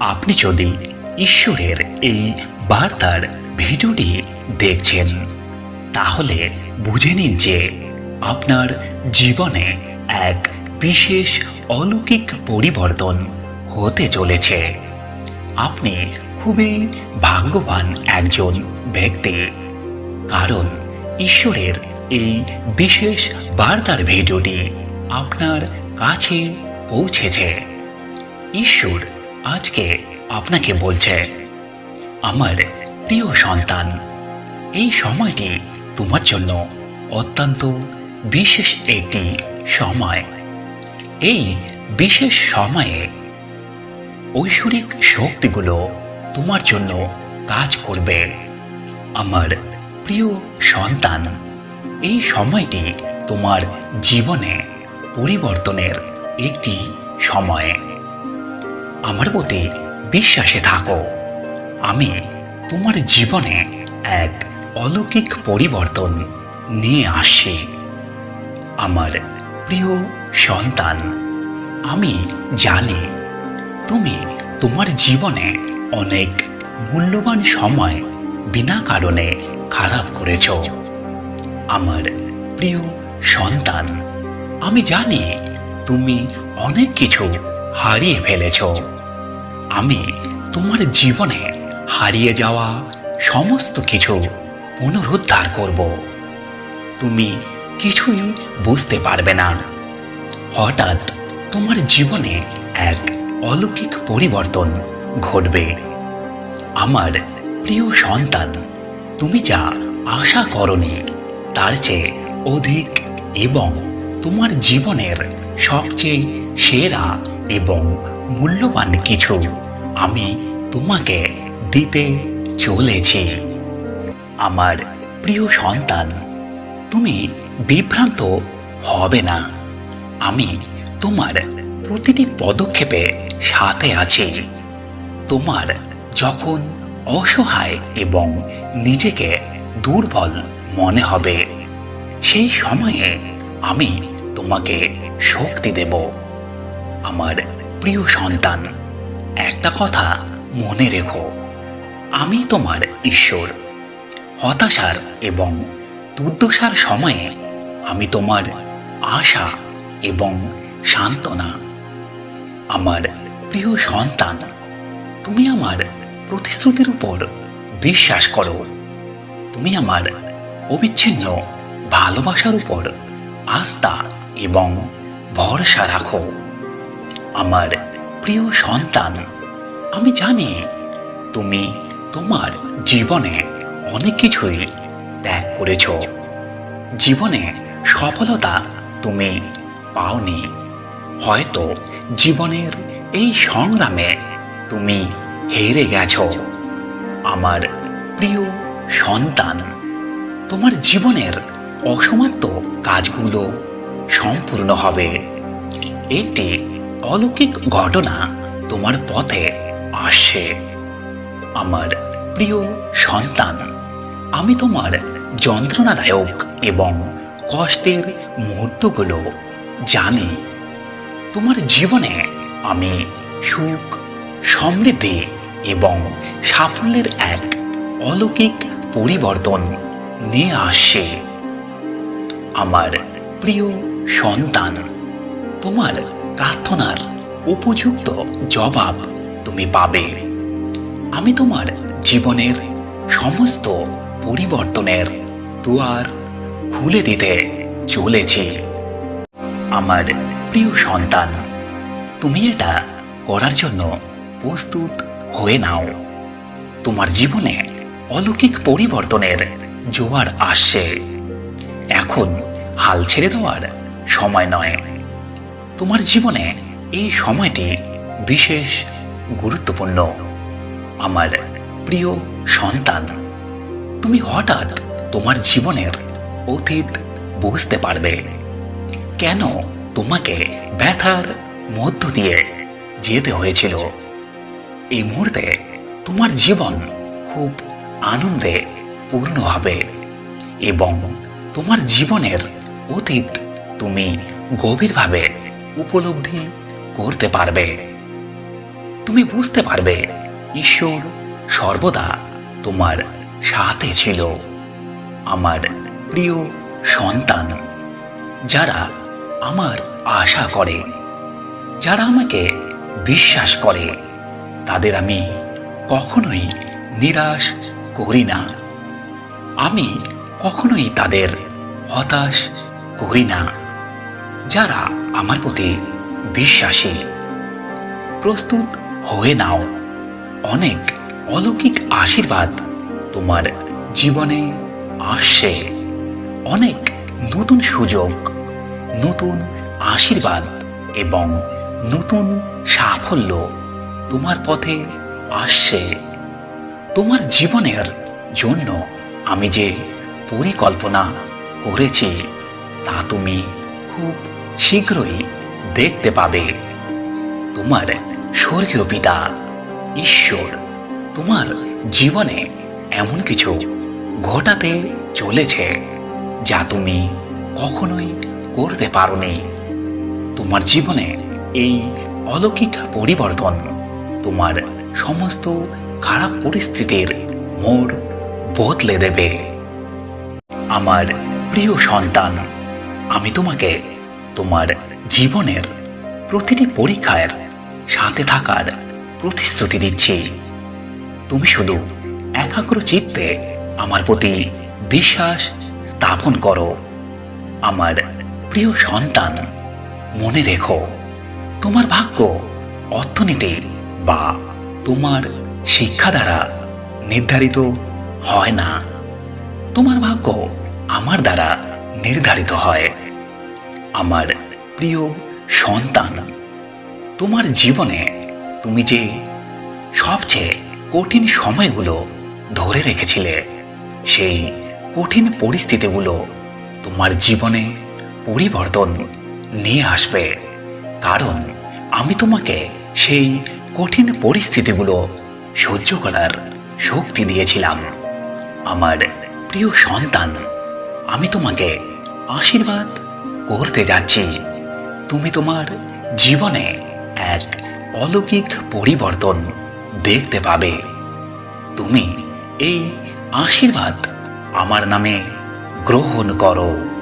আপনি যদি ঈশ্বরের এই বার্তার ভিডিওটি দেখছেন, তাহলে বুঝে নিন যে আপনার জীবনে এক বিশেষ অলৌকিক পরিবর্তন হতে চলেছে। আপনি খুবই ভাগ্যবান একজন ব্যক্তি। কারণ ঈশ্বরের এই বিশেষ বার্তার ভিডিওটি আপনার কাছে পৌঁছেছে। ঈশ্বর আজকে আপনাকে বলছে, আমার প্রিয় সন্তান, এই সময়টি তোমার জন্য অত্যন্ত বিশেষ একটি সময়। এই বিশেষ সময়ে ঐশ্বরিক শক্তিগুলো তোমার জন্য কাজ করবে। আমার প্রিয় সন্তান, এই সময়টি তোমার জীবনে পরিবর্তনের একটি সময়। আমার প্রতি বিশ্বাসে থাকো। আমি তোমার জীবনে এক অলৌকিক পরিবর্তন নিয়ে আসছি। আমার প্রিয় সন্তান, আমি জানি তুমি তোমার জীবনে অনেক মূল্যবান সময় বিনা কারণে খারাপ করেছ। আমার প্রিয় সন্তান, আমি জানি তুমি অনেক কিছু হারিয়ে ফেলেছ। আমি তোমার জীবনে হারিয়ে যাওয়া সমস্ত কিছু পুনরুদ্ধার করব। তুমি কিছুই বুঝতে পারবে না। হঠাৎ তোমার জীবনে এক অলৌকিক পরিবর্তন ঘটবে। আমার প্রিয় সন্তান, তুমি যা আশা করনি, তার চেয়ে অধিক এবং তোমার জীবনের সবচেয়ে সেরা এবং মূল্যবান কিছু আমি তোমাকে দিতে চলেছি। আমার প্রিয় সন্তান, তুমি বিভ্রান্ত হবে না। আমি তোমার প্রতিটি পদক্ষেপে সাথে আছি। তোমার যখন অসহায় এবং নিজেকে দুর্বল মনে হবে, সেই সময়ে আমি তোমাকে শক্তি দেব। আমার প্রিয় সন্তান, একটা কথা মনে রেখো। আমি তোমার ঈশ্বর। হতাশার এবং দুর্দশার সময়ে আমি তোমার আশা এবং সান্ত্বনা। আমার প্রিয় সন্তান, তুমি আমার প্রতিশ্রুতির উপর বিশ্বাস করো। তুমি আমার অবিচ্ছিন্ন ভালোবাসার উপর আস্থা এবং ভরসা রাখো। আমার প্রিয় সন্তান, আমি জানি তুমি তোমার জীবনে অনেক কিছুই ত্যাগ করেছ। জীবনে সফলতা তুমি পাওনি। হয়তো জীবনের এই সংগ্রামে তুমি হেরে গেছ। আমার প্রিয় সন্তান, তোমার জীবনের অসমাপ্ত কাজগুলো সম্পূর্ণ হবে। একটি অলৌকিক ঘটনা তোমার পথে আসছে আমার প্রিয় সন্তান, আমি তোমার যন্ত্রণাদায়ক এবং কষ্টের মুহূর্তগুলো জানি। তোমার জীবনে আমি সুখ, সমৃদ্ধি এবং সাফল্যের এক অলৌকিক পরিবর্তন নিয়ে আসছে আমার প্রিয় সন্তান, তোমার প্রার্থনার উপযুক্ত জবাব তুমি পাবে। আমি তোমার জীবনের সমস্ত পরিবর্তনের দুয়ার খুলে দিতে চলেছি। আমার প্রিয় সন্তান, তুমি এটা করার জন্য প্রস্তুত হয়ে নাও। তোমার জীবনে অলৌকিক পরিবর্তনের জোয়ার আসছে। এখন হাল ছেড়ে দেওয়ার সময় নয়। তোমার জীবনে এই সময়টি বিশেষ গুরুত্বপূর্ণ। আমার প্রিয় সন্তান, তুমি হঠাৎ তোমার জীবনের অতীত বুঝতে পারবে। কেন তোমাকে ব্যথার মধ্য দিয়ে যেতে হয়েছিল? এই মুহূর্তে তোমার জীবন খুব আনন্দে পূর্ণ হবে এবং তোমার জীবনের অতীত তুমি গভীরভাবে উপলব্ধি করতে পারবে। তুমি বুঝতে পারবে, ঈশ্বর সর্বদা তোমার সাথে ছিল। আমার প্রিয় সন্তান, যারা আমার আশা করে, যারা আমাকে বিশ্বাস করে, তাদের আমি কখনোই নিরাশ করি না। আমি কখনোই তাদের হতাশ করি না। যারা আমার প্রতি বিশ্বাসী, প্রস্তুত হয়ে নাও। অনেক অলৌকিক আশীর্বাদ তোমার জীবনে আসছে। অনেক নতুন সুযোগ, নতুন আশীর্বাদ এবং নতুন সাফল্য তোমার পথে আসছে। তোমার জীবনের জন্য আমি যে পরিকল্পনা করেছি, তা তুমি খুব শীঘ্রই দেখতে পাবে। তোমার স্বর্গীয় পিতা, ঈশ্বর, তোমার জীবনে এমন কিছু ঘটাতে চলেছে যা তুমি কখনোই করতে পারোনি। তোমার জীবনে এই অলৌকিক পরিবর্তন, তোমার সমস্ত খারাপ পরিস্থিতির মোড় বদলে দেবে। আমার প্রিয় সন্তান, আমি তোমাকে তোমার জীবনের প্রতিটি পরীক্ষার সাথে থাকার প্রতিশ্রুতি দিচ্ছি। তুমি শুধু একাগ্র চিত্তে আমার প্রতি বিশ্বাস স্থাপন করো। আমার প্রিয় সন্তান, মনে রেখো, তোমার ভাগ্য অর্থনীতি বা তোমার শিক্ষা দ্বারা নির্ধারিত হয় না। তোমার ভাগ্য আমার দ্বারা নির্ধারিত হয়। আমার প্রিয় সন্তান, তোমার জীবনে তুমি যে সবচেয়ে কঠিন সময়গুলো ধরে রেখেছিলে, সেই কঠিন পরিস্থিতিগুলো তোমার জীবনে পরিবর্তন নিয়ে আসবে। কারণ আমি তোমাকে সেই কঠিন পরিস্থিতিগুলো সহ্য করার শক্তি দিয়েছিলাম। আমার প্রিয় সন্তান, আমি তোমাকে আশীর্বাদ করতে যাচ্ছি। তুমি তোমার জীবনে এক অলৌকিক পরিবর্তন দেখতে পাবে। তুমি এই আশীর্বাদ আমার নামে গ্রহণ করো।